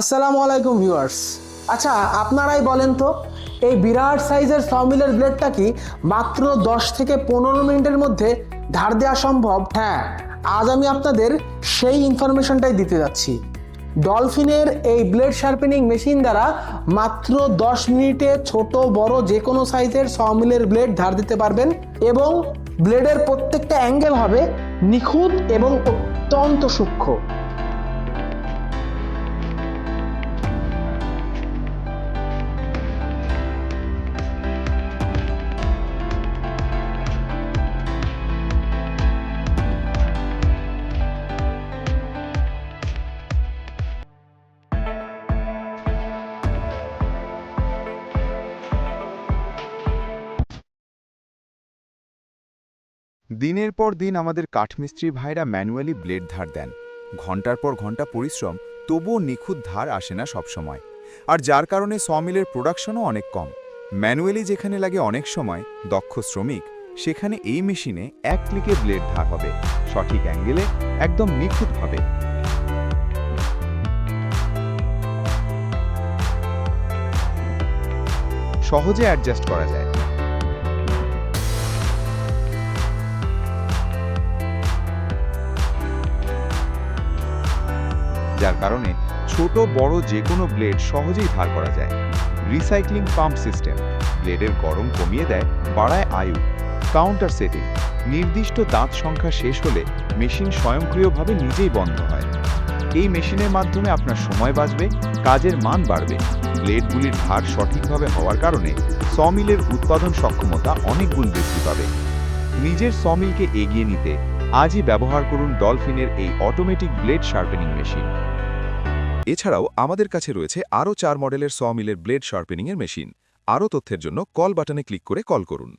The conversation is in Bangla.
আসসালামু আলাইকুম ভিউয়ার্স। আচ্ছা আপনারাই বলেন তো, এই বিরাট সাইজের সমিলের ব্লেডটা কি মাত্র দশ থেকে পনেরো মিনিটের মধ্যে ধার দেওয়া সম্ভব? হ্যাঁ আজ আমি আপনাদের সেই ইনফরমেশনটাই দিতে যাচ্ছি। ডলফিনের এই ব্লেড শার্পেনিং মেশিন দ্বারা মাত্র দশ মিনিটে ছোট, বড় যে কোনো সাইজের সমিলের ব্লেড ধার দিতে পারবেন এবং ব্লেডের প্রত্যেকটা অ্যাঙ্গেল হবে নিখুঁত এবং অত্যন্ত সূক্ষ্ম। দিনের পর দিন আমাদের কাঠমিস্ত্রি ভাইরা ম্যানুয়ালি ব্লেড ধার দেন। ঘণ্টার পর ঘণ্টা পরিশ্রম, তবুও নিখুঁত ধার আসে না সবসময়। আর যার কারণে সমিলের প্রোডাকশনও অনেক কম। ম্যানুয়ালি যেখানে লাগে অনেক সময়, দক্ষ শ্রমিক, সেখানে এই মেশিনে এক ক্লিকে ব্লেড ধার হবে। সঠিক অ্যাঙ্গেলে, একদম নিখুঁতভাবে। সহজে অ্যাডজাস্ট করা যায়। যার কারণে ছোট, বড় যে কোনো ব্লেড সহজেই ধার করা যায়। রিসাইক্লিং পাম্প সিস্টেম ব্লেডের গরম কমিয়ে দেয়, বাড়ায় আয়ু। কাউন্টার সেটিং নির্দিষ্ট দাঁত সংখ্যা শেষ হলে মেশিন স্বয়ংক্রিয়ভাবে নিজেই বন্ধ হয়। এই মেশিনের মাধ্যমে আপনার সময় বাঁচবে, কাজের মান বাড়বে। ব্লেডগুলির ধার সঠিকভাবে হওয়ার কারণে সমিলের উৎপাদন সক্ষমতা অনেক গুণ বৃদ্ধি পাবে। নিজের সমিলকে এগিয়ে নিতে আজই ব্যবহার করুন ডলফিনের এই অটোমেটিক ব্লেড শার্পেনিং মেশিন। এছাড়াও আমাদের কাছে রয়েছে আরও চার মডেলের স মিলের ব্লেড শার্পেনিংয়ের মেশিন। আরও তথ্যের জন্য কল বাটনে ক্লিক করে কল করুন।